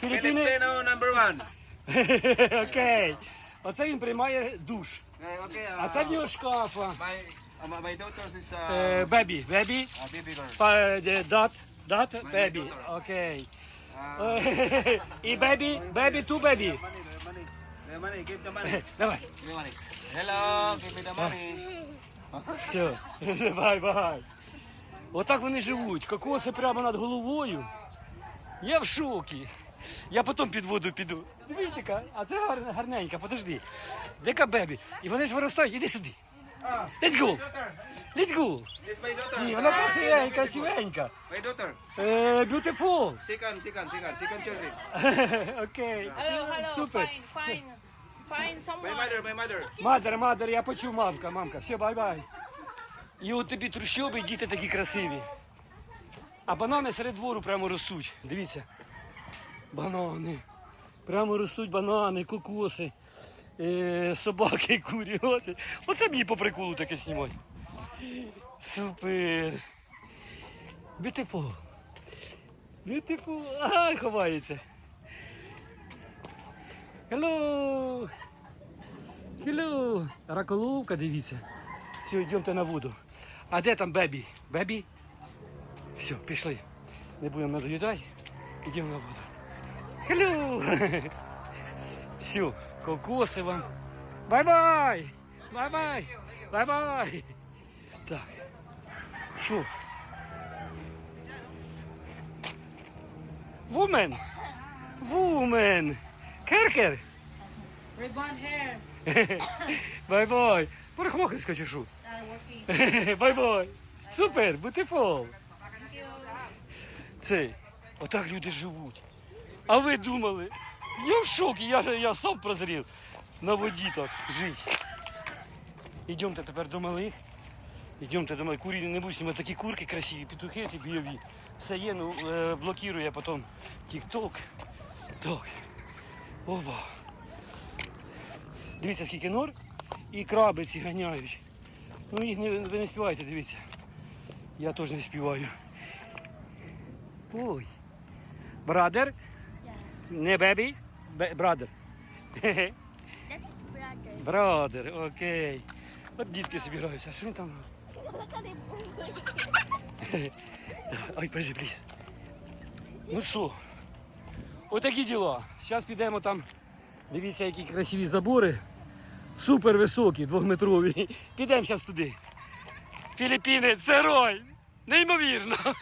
Філіппіни. Filipino number one. Окей. Оце він приймає душ. А це в нього шкафа. my, uh, my, my is uh, Е, Бебі, бебі. baby girl. Па- е, Дат, дат, бебі. Окей. Е, І бебі, бебі, ту бебі. money, the money. The money, give the money. Давай. Give money. Hello, give me the money. Все, бай, бай. Отак вони живуть. Кокоси прямо над головою. Я в шокі. Я потім під воду піду. Дивіться, а це гар- гарненька, подожди. Дека бебі. І вони ж виростають, іди сюди. Let's go. Let's go. This my daughter. Ні, вона красивенька, beautiful. красивенька. My daughter. Е, Beautiful. Second, second, second, second children. Окей. Hello, hello. Super. Fine, fine. Find My someone. mother, my mother. Мадер, мадер, я почув мамка, мамка. Все, бай-бай. І от тобі трущоби, діти такі красиві. А банани серед двору прямо ростуть. Дивіться. Банани. Прямо ростуть банани, кокоси, е, собаки, курі. Оце, оце мені по приколу таке знімати. Супер. Beautiful. Beautiful. Ай, ховається. Hello. Hello. Раколовка, дивіться. Все, йдемте на воду. А де там бебі? Бебі? Все, пішли. Не будемо надоїдати. Йдемо на воду. Hello. Все, кокоси вам. Бай-бай! Бай-бай! Бай-бай! Так. Що? Вумен! Вумен! Керкер! Ribbon hair. Бай-бай! Парикмахерська чи що? Бай-бай! Супер! Бутифол! Цей, отак люди живуть. А ви думали? Я в шокі, я, я сам прозрів на воді так жити. Ідемте тепер до малих. Ідемте до малих. Курі не будемо, такі курки красиві, петухи ці бойові. Все є, ну е, блокує потім тік-ток. Так. Опа. Дивіться, скільки нор і краби ці ганяють. Ну їх не, ви не співаєте, дивіться. Я теж не співаю. Ой. Брадер? Не бебі? Бе- Брадер. Брадер, окей. От дітки збираються. А що він там? Ой, пліз. Ну що? Отакі діла. Зараз підемо там. Дивіться, які красиві забори. Супер високі, двохметрові. Підемо зараз туди. Філіппіни, це рой. Неймовірно.